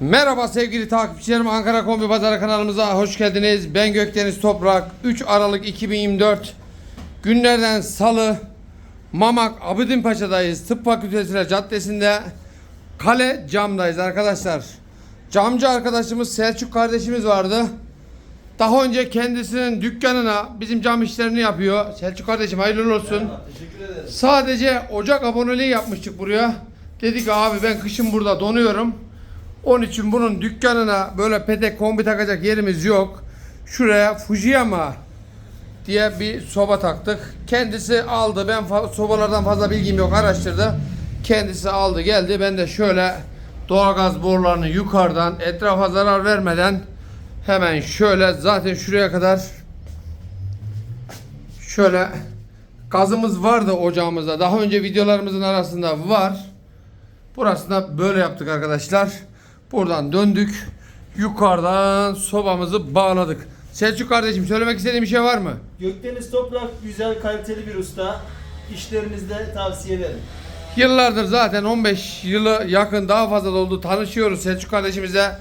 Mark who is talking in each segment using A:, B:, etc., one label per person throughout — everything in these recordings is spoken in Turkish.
A: Merhaba sevgili takipçilerim Ankara Kombi Pazarı kanalımıza hoş geldiniz. Ben Gökdeniz Toprak. 3 Aralık 2024 günlerden salı Mamak Abidin Paşa'dayız. Tıp Fakültesi'ne caddesinde Kale Cam'dayız arkadaşlar. Camcı arkadaşımız Selçuk kardeşimiz vardı. Daha önce kendisinin dükkanına bizim cam işlerini yapıyor. Selçuk kardeşim hayırlı olsun.
B: Teşekkür ederim.
A: Sadece Ocak aboneliği yapmıştık buraya. Dedik abi ben kışın burada donuyorum. Onun için bunun dükkanına böyle petek kombi takacak yerimiz yok. Şuraya Fujiyama diye bir soba taktık. Kendisi aldı. Ben fa- sobalardan fazla bilgim yok. Araştırdı. Kendisi aldı geldi. Ben de şöyle doğalgaz borularını yukarıdan etrafa zarar vermeden hemen şöyle zaten şuraya kadar şöyle gazımız vardı ocağımızda. Daha önce videolarımızın arasında var. Burasında böyle yaptık arkadaşlar. Buradan döndük. Yukarıdan sobamızı bağladık. Selçuk kardeşim söylemek istediğin bir şey var mı?
B: Gökdeniz Toprak güzel kaliteli bir usta. İşlerinizde tavsiye ederim.
A: Yıllardır zaten 15 yılı yakın daha fazla da oldu. Tanışıyoruz Selçuk kardeşimize.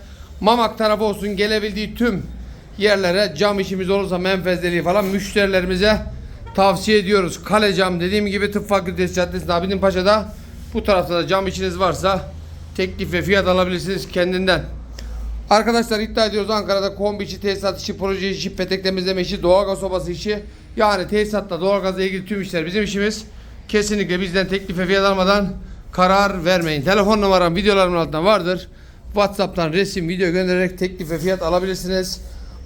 A: Mamak tarafı olsun gelebildiği tüm yerlere cam işimiz olursa menfezliliği falan müşterilerimize tavsiye ediyoruz. Kale cam dediğim gibi Tıp Fakültesi Caddesi'nde Abidin Paşa'da bu tarafta da cam işiniz varsa teklif ve fiyat alabilirsiniz kendinden. Arkadaşlar iddia ediyoruz Ankara'da kombi işi, tesisat işi, proje işi, petek temizleme işi, doğalgaz sobası işi yani tesisatla doğalgazla ilgili tüm işler bizim işimiz. Kesinlikle bizden teklif ve fiyat almadan karar vermeyin. Telefon numaram videolarımın altında vardır. Whatsapp'tan resim, video göndererek teklif ve fiyat alabilirsiniz.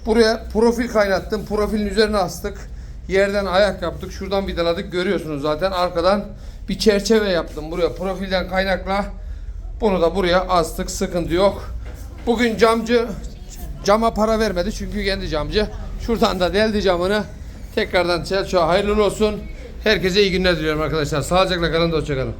A: Buraya profil kaynattım. Profilin üzerine astık. Yerden ayak yaptık. Şuradan vidaladık. Görüyorsunuz zaten. Arkadan bir çerçeve yaptım. Buraya profilden kaynakla bunu da buraya astık. Sıkıntı yok. Bugün camcı cama para vermedi çünkü kendi camcı. Şuradan da deldi camını. Tekrardan Selçuk'a hayırlı olsun. Herkese iyi günler diliyorum arkadaşlar. Sağlıcakla kalın da hoşçakalın.